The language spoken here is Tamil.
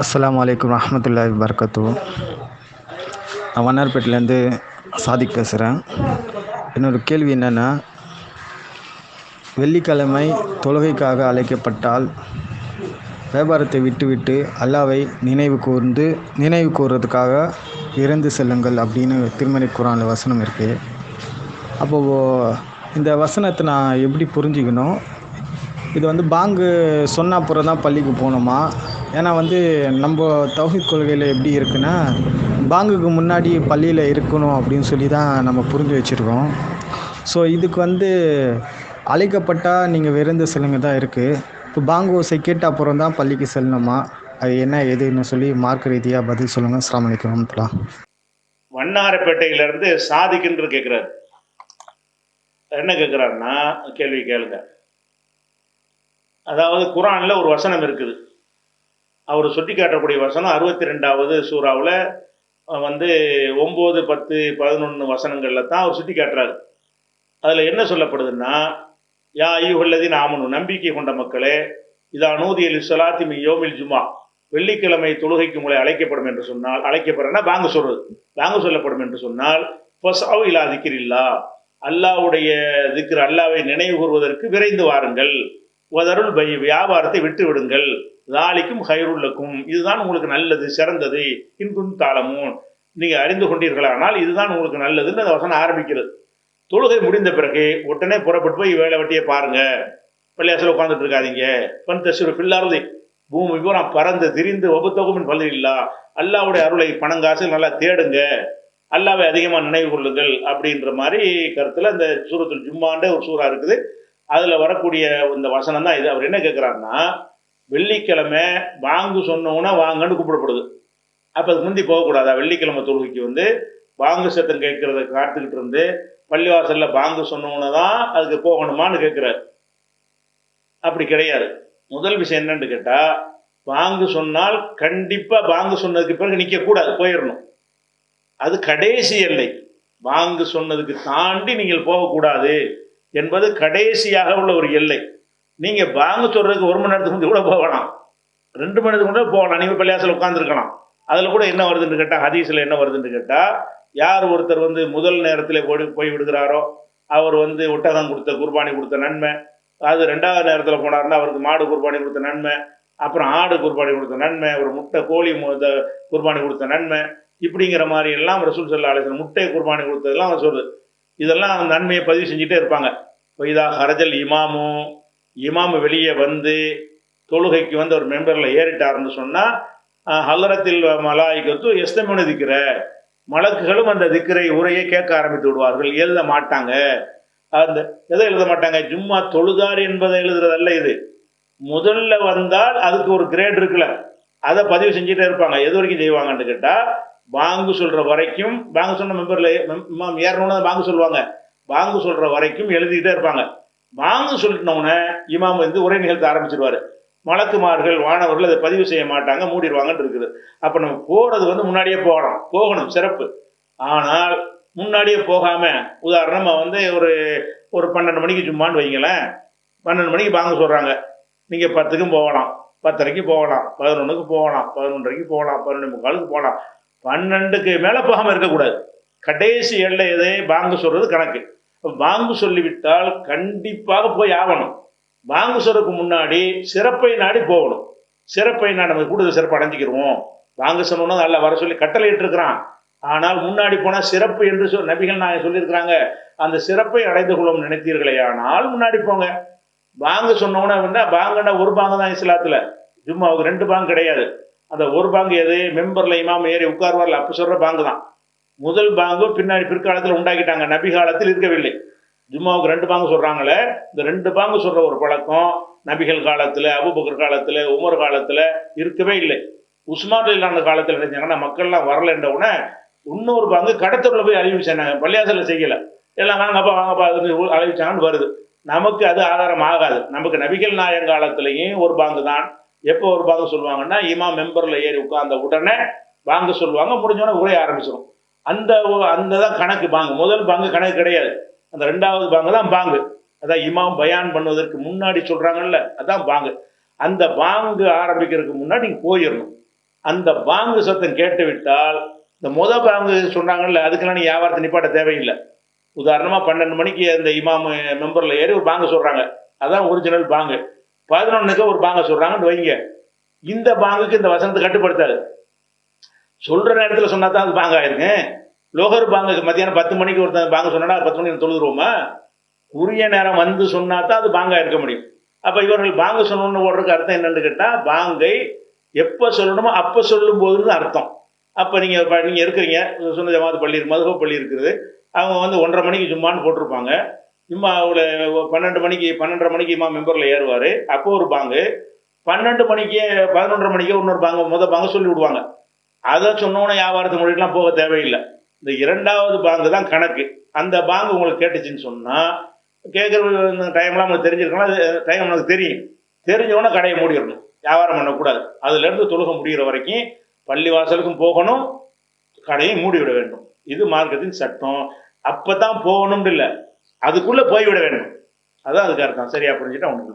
அஸ்லாம் வலைக்கம் ரஹமத்துல்லா வபரகாத்து நான் வண்ணார்பேட்டிலேருந்து சாதிக் பேசுகிறேன். என்னோட கேள்வி என்னென்னா வெள்ளிக்கிழமை தொழுகைக்காக அழைக்கப்பட்டால் வியாபாரத்தை விட்டுவிட்டு அல்லாவை நினைவு கூர்ந்து நினைவு கூர்றதுக்காக இறந்து செல்லுங்கள் அப்படின்னு திருமணி குரானில் வசனம் இருக்குது அப்போது இந்த வசனத்தை நான் எப்படி புரிஞ்சுக்கணும்? இது வந்து பாங்கு சொன்ன அப்புறம் தான் பள்ளிக்கு போகணுமா? ஏன்னா வந்து நம்ம தௌஹித் கொள்கையில் எப்படி இருக்குன்னா பாங்குக்கு முன்னாடி பள்ளியில் இருக்கணும் அப்படின்னு சொல்லி தான் நம்ம புரிஞ்சு வச்சுருக்கோம். ஸோ இதுக்கு வந்து அழைக்கப்பட்டால் நீங்கள் விருந்து செல்லுங்க தான் இருக்குது இப்போ பாங்கு ஓசை கேட்ட அப்புறம் தான் பள்ளிக்கு செல்லணுமா? அது என்ன எதுன்னு சொல்லி மார்க் ரீதியாக பதில் சொல்லுங்கள் அஸ்ஸலாமு அலைக்கும் வண்ணாரப்பேட்டையிலேருந்து சாதிக்குன்று கேட்குறாரு என்ன கேட்குறாருன்னா கேள்வி கேளுங்க. அதாவது குரானில் ஒரு வசனம் இருக்குது. அவர் சுட்டி காட்டக்கூடிய வசனம் அறுபத்தி ரெண்டாவது சூறாவில் வந்து ஒம்பது பத்து பதினொன்று வசனங்களில் தான் அவர் சுட்டி காட்டுறாரு. அதில் என்ன சொல்லப்படுதுன்னா யா ஐயுகல்லதி நாமனு நம்பிக்கை கொண்ட மக்களே இதா நூதியல் சொலாத்தி மி யோமில் ஜுமா வெள்ளிக்கிழமை தொழுகைக்கு உங்களை அழைக்கப்படும் என்று சொன்னால் அழைக்கப்படுறேன்னா பாங்கு சொல்றது. பாங்கு சொல்லப்படும் என்று சொன்னால் பசாவு இல்லா திக்கிரில்லா அல்லாவுடைய திக்கிற அல்லாவை நினைவு கூறுவதற்கு விரைந்து வாருங்கள். உதருள் பை வியாபாரத்தை விட்டு விடுங்கள். தாலிக்கும் ஹைருள்ளக்கும். இதுதான் உங்களுக்கு நல்லது சிறந்தது. இன்பும் தாளமும் நீங்கள் அறிந்து கொண்டீர்களானால் இதுதான் உங்களுக்கு நல்லதுன்னு அந்த வசனம் ஆரம்பிக்கிறது. தொழுகை முடிந்த பிறகு உடனே புறப்பட்டு போய் வேலை வெட்டியை பாருங்க. பள்ளியாசில் உட்காந்துட்டு இருக்காதீங்க. பன் தசுரு பில்லாரதி பூமி நான் பறந்து திரிந்து ஒபுத்தகுமின் பள்ளி இல்லா அல்லாவுடைய அருளை பணங்காசில் நல்லா தேடுங்க. அல்லாவை அதிகமாக நினைவு கொள்ளுங்கள் அப்படின்ற மாதிரி கருத்தில் அந்த சூரத்தில் ஜும்மாண்டே ஒரு சூறா இருக்குது. அதில் வரக்கூடிய இந்த வசனம் தான் இது. அவர் என்ன கேட்குறாருன்னா வெள்ளிக்கிழமை வாங்கு சொன்னோன்னா வாங்கன்னு கூப்பிடப்படுது. அப்போ அதுக்கு முந்தி போகக்கூடாதா? வெள்ளிக்கிழமை தொழுகைக்கு வந்து வாங்கு சத்தம் கேட்கறத காத்துக்கிட்டு இருந்து பள்ளிவாசலில் பாங்கு சொன்னோன்னு தான் அதுக்கு போகணுமான்னு கேட்குறாரு அப்படி கிடையாது. முதல் விஷயம் என்னன்னு கேட்டால் பாங்கு சொன்னால் கண்டிப்பாக பாங்கு சொன்னதுக்கு பிறகு நிற்கக்கூடாது போயிடணும். அது கடைசி எல்லை. பாங்கு சொன்னதுக்கு தாண்டி நீங்கள் போகக்கூடாது. என்பது கடைசியாக உள்ள ஒரு எல்லை. நீங்கள் பாங்கு சொல்றதுக்கு ஒரு மணி நேரத்துக்கு முந்தைய கூட போகலாம். ரெண்டு மணி நேரத்துக்கு கூட போகலாம். நீங்கள் பள்ளியாசில் உட்காந்துருக்கலாம் அதில் கூட என்ன வருதுன்னு கேட்டால் ஹதீஸில் என்ன வருதுன்னு கேட்டால் யார் ஒருத்தர் வந்து முதல் நேரத்தில் போய் போய் விடுகிறாரோ அவர் வந்து ஒட்டகம் கொடுத்த குர்பானி கொடுத்த நன்மை. அது ரெண்டாவது நேரத்தில் போனார்னா அவருக்கு மாடு குர்பானி கொடுத்த நன்மை. அப்புறம் ஆடு குர்பானி கொடுத்த நன்மை. ஒரு முட்டை கோழி குர்பானி கொடுத்த நன்மை. இப்படிங்கிற மாதிரி எல்லாம் ரசூல் சல்லா அலிசன் முட்டை குர்பானி கொடுத்ததெல்லாம் அவர் சொல்லுது இதெல்லாம் அந்த நன்மையை பதிவு செஞ்சுட்டே இருப்பாங்க. இப்போ ஹரஜல் இமாமும் இமாமு வெளியே வந்து தொழுகைக்கு வந்து ஒரு மெம்பரில் ஏறிட்டாருன்னு சொன்னால் ஹல்லரத்தில் மலாய்க்கத்து எஸ்தமனு திக்கிற மலக்குகளும் அந்த திக்கரை உரையை கேட்க ஆரம்பித்து விடுவார்கள். எழுத மாட்டாங்க. அந்த எதை எழுத மாட்டாங்க? ஜும்மா தொழுதார் என்பதை எழுதுறதல்ல இது. முதல்ல வந்தால் அதுக்கு ஒரு கிரேட் இருக்குல்ல. அதை பதிவு செஞ்சுட்டே இருப்பாங்க. எது வரைக்கும் செய்வாங்கன்னு கேட்டால் பாங்கு சொல்கிற வரைக்கும் பாங்கு சொன்ன மெம்பரில் இமாம் ஏறணும்னு பாங்கு சொல்லுவாங்க. பாங்கு சொல்கிற வரைக்கும் எழுதிக்கிட்டே இருப்பாங்க. பாங்கு சொல்லிட்டோன்னே இமாம் வந்து உரை நிகழ்த்த ஆரம்பிச்சிருவாரு. மலக்குமார்கள் வானவர்கள் அதை பதிவு செய்ய மாட்டாங்க மூடிடுவாங்கன்னு இருக்குது. அப்போ நம்ம போகிறது வந்து முன்னாடியே போகலாம் போகணும் சிறப்பு. ஆனால் முன்னாடியே போகாமல் உதாரணமாக வந்து ஒரு ஒரு பன்னெண்டு மணிக்கு சும்மான்னு வைங்களேன். பன்னெண்டு மணிக்கு வாங்க சொல்கிறாங்க நீங்கள் பத்துக்கும் போகலாம். பத்தரைக்கு போகலாம். பதினொன்றுக்கு போகலாம். பதினொன்றரைக்கு போகலாம். பதினொன்று முக்காலுக்கு போகலாம். பன்னெண்டுக்கு மேலே போகாமல் இருக்கக்கூடாது. கடைசி எல்லை எதை பாங்கு சொல்கிறது கணக்கு. வாங்கு சொல்லிவிட்டால் கண்டிப்பாக போய் ஆகணும். வாங்கு சொல்றதுக்கு முன்னாடி சிறப்பை நாடி போகணும். சிறப்பை நாடி நம்ம கூடுதல் சிறப்பு அடைஞ்சிக்கிருவோம். வாங்க சொன்னோம்னா நல்லா வர சொல்லி கட்டளை இருக்கிறான் ஆனால் முன்னாடி போனால் சிறப்பு என்று சொல் நபிகள் நான் சொல்லியிருக்கிறாங்க. அந்த சிறப்பை அடைந்து கொள்ளும் நினைத்தீர்களே ஆனால் முன்னாடி போங்க. வாங்க சொன்னோன்னா வந்தா ஒரு பாங்கு தான் இஸ்லாத்துல. ஜும்மாவுக்கு ரெண்டு பாங்கு கிடையாது. அந்த ஒரு பாங்கு எது? மெம்பரில் இமாம் ஏறி உட்கார்வாரில் அப்போ சொல்கிற பாங்கு தான். முதல் பாங்கு பின்னாடி பிற்காலத்தில் உண்டாக்கிட்டாங்க. நபி காலத்தில் இருக்கவில்லை. ஜும்மாவுக்கு ரெண்டு பாங்கு சொல்கிறாங்களே இந்த ரெண்டு பாங்கு சொல்கிற ஒரு பழக்கம் நபிகள் காலத்தில் அபுபக்கர் காலத்தில் உமர் காலத்தில் இருக்கவே இல்லை. உஸ்மான் இல்லாத காலத்தில் நினைச்சாங்கன்னா மக்கள்லாம் வரலன்ற உடனே இன்னொரு பாங்கு கடத்தூரில் போய் அறிவிச்சாங்க பள்ளியாசலில் செய்யலை. எல்லாம் வாங்கப்பா வாங்கப்பா அதுன்னு அறிவிச்சாங்கன்னு வருது. நமக்கு அது ஆதாரம் ஆகாது. நமக்கு நபிகள் நாயன் காலத்திலையும் ஒரு பாங்கு தான். எப்போ ஒரு பாதம் சொல்லுவாங்கன்னா இமா மெம்பரில் ஏறி உட்கார்ந்த உடனே வாங்க சொல்லுவாங்க முடிஞ்சோடனே உரைய ஆரம்பிச்சிடும் அந்த அந்த தான் கணக்கு பாங்கு. முதல் பாங்கு கணக்கு கிடையாது. அந்த ரெண்டாவது பாங்கு தான் பாங்கு. அதான் இமாம் பயான் பண்ணுவதற்கு முன்னாடி சொல்கிறாங்கல்ல அதான் பாங்கு. அந்த பாங்கு ஆரம்பிக்கிறதுக்கு முன்னாடி நீங்கள் போயிடணும் அந்த பாங்கு சத்தம் கேட்டு விட்டால் இந்த முத பாங்கு சொன்னாங்கல்ல அதுக்கெல்லாம் நீ வியாபாரத்தை நிப்பாட்ட தேவையில்லை. உதாரணமாக பன்னெண்டு மணிக்கு அந்த இமாம் மெம்பரில் ஏறி ஒரு பாங்கு சொல்கிறாங்க அதான் ஒரிஜினல் பாங்கு. பதினொன்றுக்கு ஒரு பாங்க சொல்கிறாங்கன்னு வைங்க. இந்த பாங்குக்கு இந்த வசனத்தை கட்டுப்படுத்தாது. சொல்கிற நேரத்தில் சொன்னா தான் அது பாங்க ஆயிருங்க. லோகர் பாங்குக்கு மத்தியானம் பத்து மணிக்கு ஒருத்தன் பாங்க சொன்னா பத்து மணிக்கு தொழுதுருவோமா? உரிய நேரம் வந்து சொன்னா தான் அது பாங்கா இருக்க முடியும். அப்போ இவர்கள் பாங்கு சொல்லணும்னு ஓடுறதுக்கு அர்த்தம் என்னன்னு கேட்டால் பாங்கை எப்போ சொல்லணுமோ அப்போ சொல்லும் போதுன்னு அர்த்தம். அப்போ நீங்கள் நீங்கள் இருக்கிறீங்க சொன்ன ஜமாத் பள்ளி இருக்கு பள்ளி இருக்குது. அவங்க வந்து ஒன்றரை மணிக்கு சும்மான்னு போட்டிருப்பாங்க. இம்மா அவளை பன்னெண்டு மணிக்கு பன்னெண்டரை மணிக்கு இம்மா மெம்பரில் ஏறுவார். அப்போ ஒரு பாங்கு பன்னெண்டு மணிக்கு பதினொன்றரை மணிக்கே இன்னொரு பாங்க முத பாங்க சொல்லி விடுவாங்க. அதை சொன்னோன்னே வியாபாரத்து மொழிக்கெலாம் போக தேவையில்லை. இந்த இரண்டாவது பாங்கு தான் கணக்கு. அந்த பாங்கு உங்களுக்கு கேட்டுச்சுன்னு சொன்னால் கேட்குற டைம்லாம் உங்களுக்கு தெரிஞ்சிருக்கணும் அது டைம் நமக்கு தெரியும். தெரிஞ்சவொன்னே கடையை மூடிடணும். வியாபாரம் பண்ணக்கூடாது. அதுலேருந்து தொழுக முடிகிற வரைக்கும் பள்ளி வாசலுக்கும் போகணும் கடையை மூடிவிட வேண்டும். இது மார்க்கத்தின் சட்டம். அப்போ தான் போகணும்னு இல்லை. அதுக்குள்ளே போய்விட வேண்டும். அதுதான் அதுக்கு அர்த்தம். சரியா புரிஞ்சுட்டு அவனுக்கு